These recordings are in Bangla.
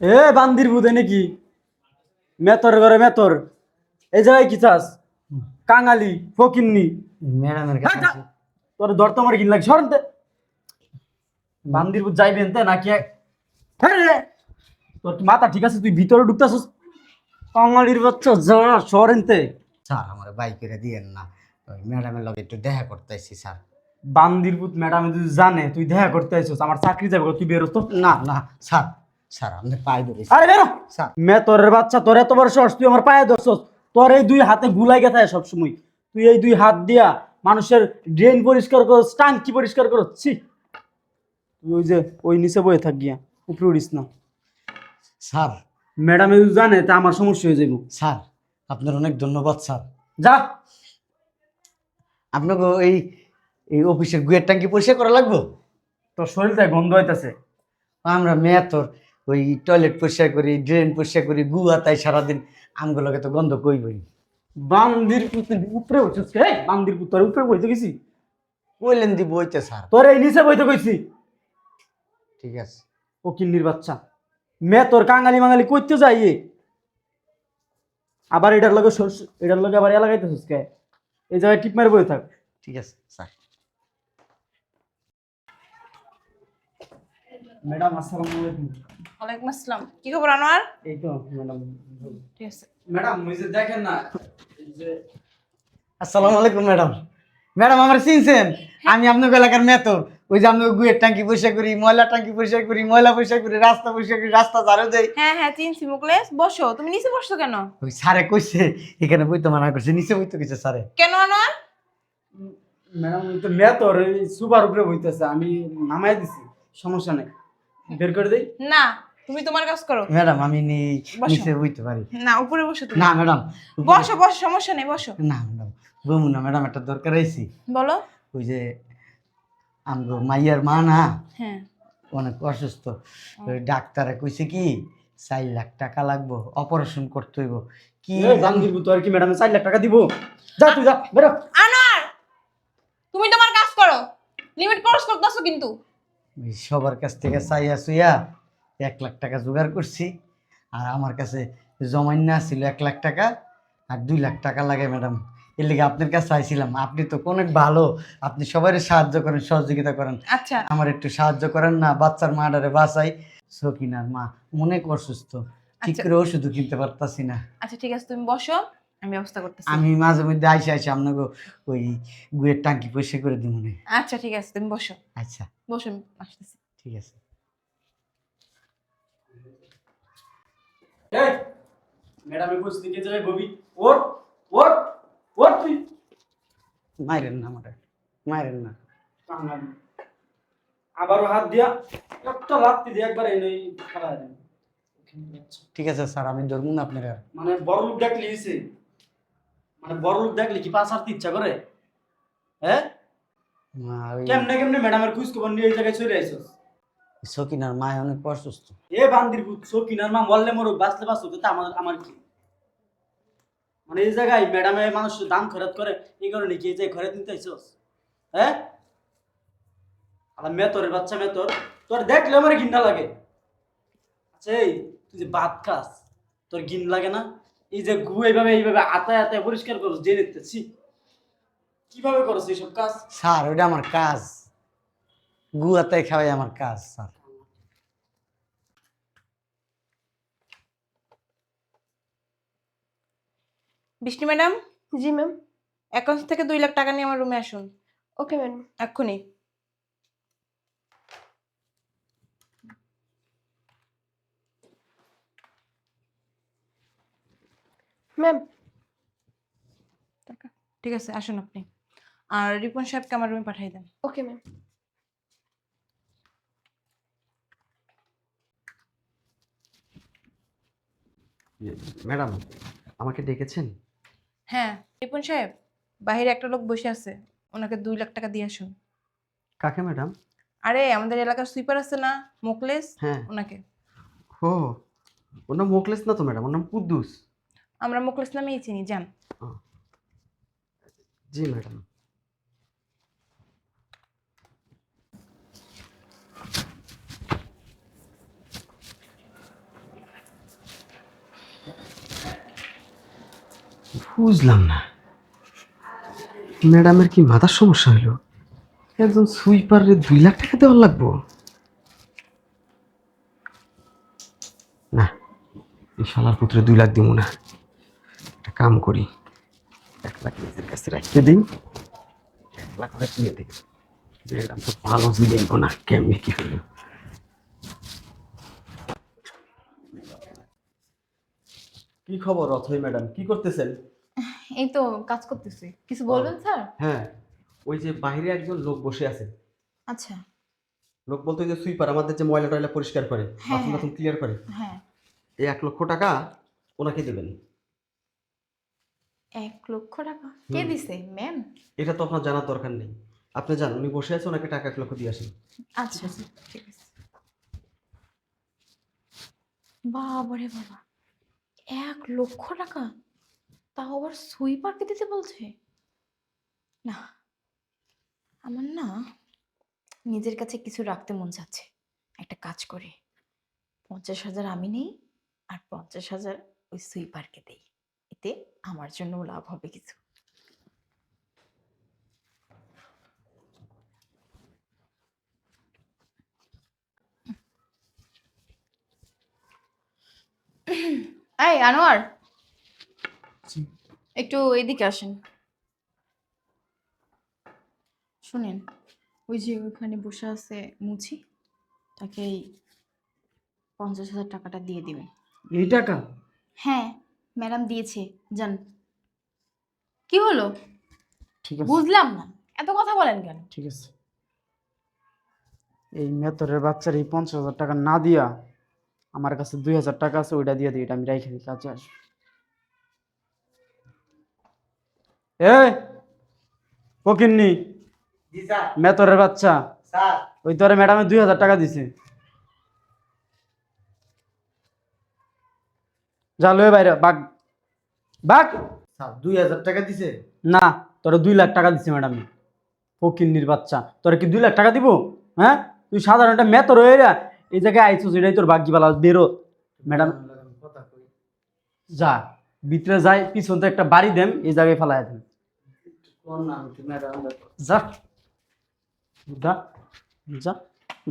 এ বান্দির বুধে নাকি? মেতর ঘরে মেতর। এই জায়গায় কি চাস? কাঙালি ফকিন্নি। ম্যাডামের কাছে হ্যাঁ, তোর ধর তোমার গিন লাগে সরতে বান্দির বুধ যাইবেন তে নাকি হ্যাঁ তোর কি মাথা ঠিক আছে? তুই ভিতরে ঢুকতেছিস? কাঙালির বাচ্চা যা সরেনতে স্যার আমার বাইক করে দিয়েন না। ওই ম্যাডামের লগে একটু দেখা করতে আসছি স্যার। বান্দির পুত ম্যাডাম যদি জানে তুই দেখা করতে আইছিস আমার চাকরি যাবে তুই বেরোস তো। না না স্যার। স্যার আপনি পায়ে ধরেছি। আরে বেরো! স্যার মে তোর বাচ্চা তোর এত বড় সাহস তুই আমার পায়ে ধরছস। তোর এই দুই হাতে গুলাই গেছে সবসময়। তুই এই দুই হাত দিয়া মানুষের ড্রেন পরিষ্কার করস টাঙ্কি পরিষ্কার করস ছি। তুই ওই যে ওই নিচে বয়ে থাক গিয়া উপরে উড়িস না। স্যার। ম্যাডাম জানে তা আমার সমস্যা হয়ে যাইব। স্যার আপনার অনেক ধন্যবাদ স্যার। যা। আপনাকে এই এই অফিসের গুয়ের ট্যাঙ্কি পরিষ্কার করা লাগবো? তোর শরীরটা গন্ধ হইতাছে। আমরা মেয়ে তোর ওই টয়লেট পরিষ্কার করি ড্রেন পরিষ্কার করি গু আতাই সারাদিন আমগুলোকে তো গন্ধ কইবই। বান্দির পুত উপরে উঠছিস কে বান্দির তোর উপরে বইতে গেছি? কইলেন দি বইতে স্যার। তোর এই নিচে বইতে কইছি। ঠিক আছে। ও কিল্লির বাচ্চা। মে তোর কাঙালি মাঙালি কইতে যাই। আবার এটার লগে এটার লগে আবার এলাকাইতেছিস কে? এই জায়গায় টিপ মারে বই থাক। ঠিক আছে স্যার। ম্যাডাম আসসালামু আলাইকুম। ওয়ালাইকুম আসসালাম। কি খবর আনোয়ার? এই তো ম্যাডাম। ঠিক আছে। ম্যাডাম ওই যে দেখেন না যে আসসালামু আলাইকুম ম্যাডাম। ম্যাডাম আমার চিনছেন? আমি আপনার এলাকার মেতর ওই যে আপনার গুয়ের ট্যাঙ্কি পরিষ্কার করি ময়লা ট্যাঙ্কি পরিষ্কার করি ময়লা পরিষ্কার করি রাস্তা পরিষ্কার করি রাস্তা ঝাড়ু দেই। হ্যাঁ হ্যাঁ চিনছি মুকলেশ বসো। তুমি নিচে বসছো কেন? ওই স্যারে কইছে এখানে বইতে মানা করছে নিচে বইতে কইছে স্যারে। কেন আনোয়ার? ম্যাডাম ওই তো সুপার উপরে বইতেছে আমি নামাই দিছি সমস্যা নেই। বের করে দেই? না তুমি তোমার কাজ করো। ম্যাডাম আমি নিচে বইতে পারি। না উপরে বসো তুমি। না ম্যাডাম। বসো বসো সমস্যা নেই বসো। না ম্যাডাম বমু না ম্যাডাম একটা দরকার আইছি। বলো। ওই যে আমগো মাইয়ার মা না হ্যাঁ। অনেক অসুস্থ। ডাক্তারে কইছে কি চার লাখ টাকা লাগবো অপারেশন করতে হইব। কি? বান্দির পুত আর কি ম্যাডাম চার লাখ টাকা দিব? যা তুই যা বেরো। আনোয়ার তুমি তোমার কাজ করো। লিমিট ক্রস করতেছো কিন্তু। সবার কাছ থেকে চাইয়া চুইয়া এক লাখ টাকা জোগাড় করছি। আর আমার কাছে জমাইনা ছিল এক লাখ টাকা আর দুই লাখ টাকা লাগে ম্যাডাম। এর লিগে আপনার কাছে চাইছিলাম আপনি তো অনেক ভালো। আপনি সবাই সাহায্য করেন সহযোগিতা করেন। আচ্ছা। আমার একটু সাহায্য করেন না বাচ্চার মাডারে বাঁচাই। সকিনার মা অনেক অসুস্থ ঠিক আচ্ছা। করে ওষুধও কিনতে পারতাছি না। আচ্ছা ঠিক আছে তুমি বসো। আমি ব্যবস্থা করতেছি। আমি মাঝে মধ্যে আইসে আইসে আপনাকে ওই গুয়ের টাঙ্কি পরিষ্কার করে দিব মনে আচ্ছা ঠিক আছে তুমি বসো। আচ্ছা। বসো আমি আসতেছি। ঠিক আছে। এই ম্যাডাম এই বসে দিকে যাবে ববি। ওট ওট ওট তুই। মাইরেন না আমার মাইরেন না। আবারও হাত দিয়া একটা লাত্তি দিয়ে একবার এনে ঠিক আছে স্যার আমি ধরবো না আপনার আর। মানে বড় লোক ডাকলে হয়েছে মানে বড় লোক ডাকলে কি পাশ হারতে ইচ্ছা করে? হ্যাঁ? মা ওই কেমনে কেমনে ম্যাডামের খুঁজ খবর নিয়ে এই জায়গায় চলে সকিনার মা অনেক অসুস্থ। এ বান্দির পুত কিনার মা মরুক বাঁচলে তো আমার আমার কি? মানে এই জায়গায় ম্যাডামে মানুষ দাম খরচ করে এই কারণে কি এই যে খরচ নিতে হ্যাঁ? আর মেতরের বাচ্চা মেতর তোর দেখলে আমার ঘিন্না লাগে। আচ্ছা এই তুই যে ভাত খাস তোর ঘিন লাগে না? এই যে গু এইভাবে এইভাবে আতায় আতায় পরিষ্কার করছ যে দেখতেছি। কীভাবে করছ এইসব কাজ? স্যার ওইটা আমার কাজ। গুয়াতে খাওয়াই আমার কাজ স্যার। বৃষ্টি ম্যাডাম? জি ম্যাম। অ্যাকাউন্ট থেকে দুই লাখ টাকা নিয়ে আমার রুমে আসুন। ওকে ম্যাডাম এক্ষুনি। ম্যাম ঠিক আছে আসুন আপনি। আর রিপন সাহেবকে আমার রুমে পাঠিয়ে দেন। ওকে ম্যাম ম্যাডাম আমাকে ডেকেছেন? হ্যাঁ রিপন সাহেব বাইরে একটা লোক বসে আছে। ওনাকে দুই লাখ টাকা দিয়ে আসুন। কাকে ম্যাডাম আরে আমাদের এলাকার সুইপার আছে না মোকলেস? হ্যাঁ। ওনাকে। ও ওর নাম মোকলেস না তো ম্যাডাম ওর নাম কুদ্দুস। আমরা মুখলেস নামেই চিনি, যান। জি, ম্যাডাম। বুঝলাম না। ম্যাডামের কি মাথার সমস্যা হলো? একজন সুইপারে দুই লাখ টাকা দেওয়ার লাগবো? না, এই শালার পুত্রে দুই লাখ দিব না। কাম করি। এক লাখ নিজের কাছে রাখতে দিই। এক লাখ করে দিয়ে দিই। ম্যাডাম তো ভালো জিগাইব না কেমনি কি হলো? কি খবর অথই ম্যাডাম? কি করতেছেন? এই তো কাজ করতেছি। কিছু বলবেন স্যার? হ্যাঁ। ওই যে বাইরে একজন লোক বসে আছে। আচ্ছা। লোক বলতে যে সুইপার আমাদের যে ময়লা টয়লা পরিষ্কার করে বাথরুম। বাথরুম ক্লিয়ার করে হ্যাঁ। এই এক লক্ষ টাকা ওনাকে দেবেন। এক লক্ষ টাকা। কে দিছে? ম্যাম? এটা তো আপনার জানার দরকার নেই। আপনি জান উনি বসে আছে ওনাকে টাকা এক লক্ষ দিয়ে আসেন। আচ্ছা ঠিক আছে। বাবারে বাবা এক লক্ষ টাকা? তাও আবার সুইপারকে দিতে বলছে? না আমার না নিজের কাছে কিছু রাখতে মন যাচ্ছে একটা কাজ করে। পঞ্চাশ হাজার আমি নেই আর পঞ্চাশ হাজার ওই সুইপারকে দেই। এতে আমার জন্য লাভ হবে কিছু। এই আনোয়ার। একটু এদিকে আসেন। শুনেন ওই যে ওইখানে বসে আছে মুছি তাকে এই পঞ্চাশ হাজার টাকাটা দিয়ে দিবেন। এই টাকা? হ্যাঁ। ম্যাডাম দিয়েছে যান। কি হলো? ঠিক আছে। বুঝলাম না। এত কথা বলেন কেন? ঠিক আছে। এই মেতরের বাচ্চার এই পঞ্চাশ হাজার টাকা না দিয়া আমার কাছে দুই হাজার টাকা আছে ওইটা দিয়ে দিই এটা আমি রাইখে দিই কাজে আসব। এ ফকিন্নি মেতরের বাচ্চা ওই তোরে ম্যাডামে দুই হাজার টাকা দিছে। যা লয়ে বাইরে বাঘ। বাঘ! স্যার দুই হাজার টাকা দিছে? না তোরা দুই লাখ টাকা দিছে ম্যাডাম ফকিন্নির বাচ্চা। তোরা কি দুই লাখ টাকা দিব? হ্যাঁ? তুই সাধারণ একটা মেতর হয়ে রা এই জায়গায় আইছিস এটাই তোর ভাগ্যি বালা বেরো। ম্যাডাম যা ভিতরে যাই পিছন থেকে একটা বাড়ি দেন এই জায়গায় ফেলায় দেন। কোন নাম কি ম্যাডাম যা। যা যা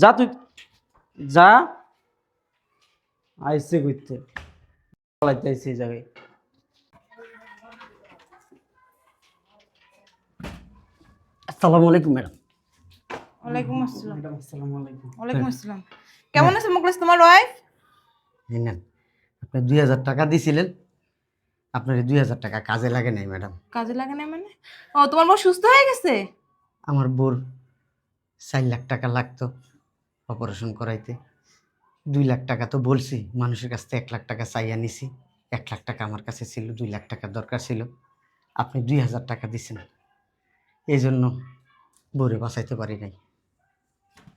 যা তুই যা। আইসে ঘুরতে এই জায়গায়। আসসালামু আলাইকুম ম্যাডাম। ওয়ালাইকুম আসসালাম। ম্যাডাম আসসালামু আলাইকুম। ওয়ালাইকুম আসসালাম। কেমন মুখলেস তোমার ওয়াইফ এই নেন আপনি দুই হাজার টাকা দিছিলেন। আপনার দুই হাজার টাকা কাজে লাগে নাই ম্যাডাম। কাজে লাগে না মানে? ও তোমার বউ সুস্থ হয়ে গেছে? আমার বোর চার লাখ টাকা লাগতো অপারেশন করাইতে। দুই লাখ টাকা তো বলছি মানুষের কাছ থেকে এক লাখ টাকা চাইয়া নিছি। এক লাখ টাকা আমার কাছে ছিল দুই লাখ টাকা দরকার ছিল। আপনি দুই হাজার টাকা দিছেন। এই জন্য বোরে বাঁচাইতে পারি নাই।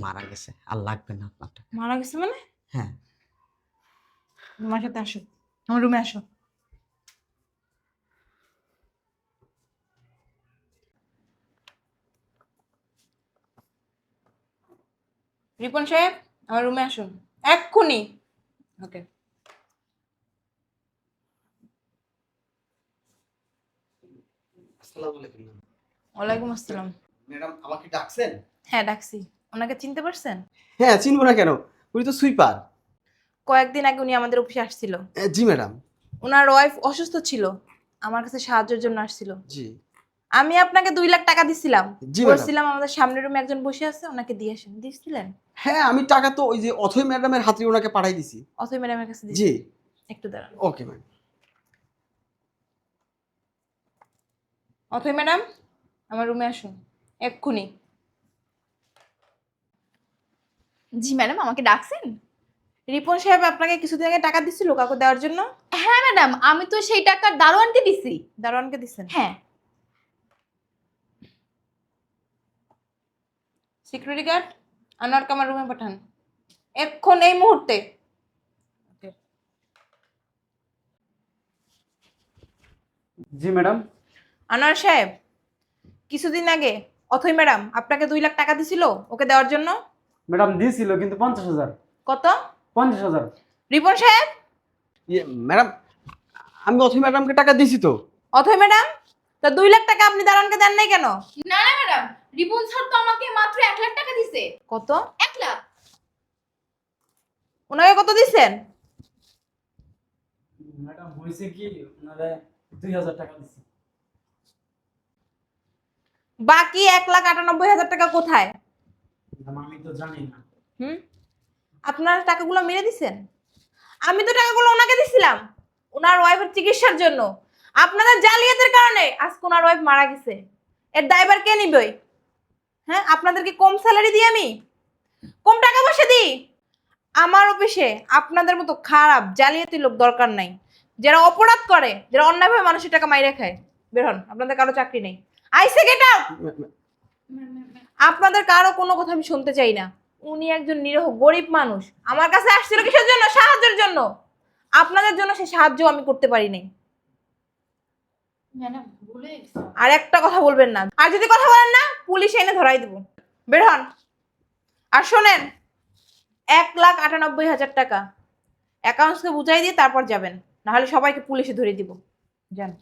মারা গেছে আর লাগবে না আপনার টাকা। মারা গেছে মানে? হ্যাঁ। তোমার সাথে আসো আমার রুমে আসো। রিপন সাহেব আমার রুমে আসুন এক্ষুনি। ওকে ওয়ালাইকুম আসসালাম। ম্যাডাম আমাকে ডাকছেন? হ্যাঁ ডাকছি। ওনাকে চিনতে পারছেন? হ্যাঁ চিনবো না কেন? উনি তো সুইপার। কয়েকদিন আগে উনি আমাদের অফিসে আসছিল। জি ম্যাডাম। ওনার ওয়াইফ অসুস্থ ছিল। আমার কাছে সাহায্যের জন্য আসছিল। জি। আমি আপনাকে দুই লাখ টাকা দিছিলাম। বলছিলাম আমাদের সামনের রুমে একজন বসে আছে ওনাকে দিয়ে আসেন। দিয়েছিলেন হ্যাঁ আমি টাকা তো ওই যে অথই ম্যাডামের হাতে ওনাকে পাঠাই দিছি। অথই ম্যাডামের কাছে দিয়েছি জি। একটু দাঁড়ান। ওকে ম্যাডাম অথই ম্যাডাম আমার রুমে আসুন। এক্ষুনি। জি ম্যাডাম আমাকে ডাকছেন? রিপন সাহেব আপনাকে কিছুদিন আগে টাকা দিছিল কাউকে দেওয়ার জন্য? হ্যাঁ ম্যাডাম আমি তো সেই টাকা দারোয়ানকে দিছি। দারোয়ানকে দিচ্ছেন হ্যাঁ। সিকিউরিটি গার্ড আনোয়ারকে আমার রুমে পাঠান। এক্ষণ এই মুহূর্তে। জি ম্যাডাম আনোয়ার সাহেব কিছুদিন আগে অথই ম্যাডাম আপনাকে দুই লাখ টাকা দিছিল ওকে দেওয়ার জন্য? ম্যাডাম দিয়েছিল কিন্তু পঞ্চাশ হাজার। কত? পঞ্চাশ হাজার। রিপন সাহেব? ইয়ে ম্যাডাম আমি অথই ম্যাডামকে টাকা দিছি তো। অথয় ম্যাডাম তা দুই লাখ টাকা আপনি দারোয়ানকে দেন নাই কেন? না না ম্যাডাম রিপন স্যার তো আমাকে মাত্র এক লাখ টাকা দিছে। কত? এক লাখ। ওনাকে কত দিচ্ছেন ম্যাডাম হয়েছে কি? ওনারে দুই হাজার টাকা দিচ্ছি বাকি এক লাখ আটানব্বই হাজার টাকা কোথায়? ম্যাডাম আমি তো জানি না। হুম? আপনার টাকাগুলো মেরে দিছেন? আমি তো টাকাগুলো ওনাকে দিছিলাম। ওনার ওয়াইফের চিকিৎসার জন্য। আপনাদের জালিয়াতের কারণে আজকে ওনার ওয়াইফ মারা গেছে। এর দায়বার কে নিবে? হ্যাঁ আপনাদেরকে কম স্যালারি দিই আমি? কম টাকা পয়সা দিই? আমার অফিসে আপনাদের মতো খারাপ জালিয়াতি লোক দরকার নাই। যারা অপরাধ করে, যারা অন্যায়ভাবে মানুষের টাকা মাইরে খায়। বের হন, আপনাদের কারও চাকরি নেই। আইসে গেট আউট আপনাদের কারও কোনো কথা আমি শুনতে চাই না। উনি একজন নিরহ গরিব মানুষ। আমার কাছে আসছিল কিসের জন্য? সাহায্যের জন্য। আপনাদের জন্য সে সাহায্য আমি করতে পারি নাই। আর একটা কথা বলবেন না। আর যদি কথা বলেন না, পুলিশ এনে ধরাই দেবো। বের হন। আর শোনেন, এক লাখ আটানব্বই হাজার টাকা। অ্যাকাউন্টসকে বুঝাই দিয়ে তারপর যাবেন। নাহলে সবাইকে পুলিশে ধরে দিব। যান।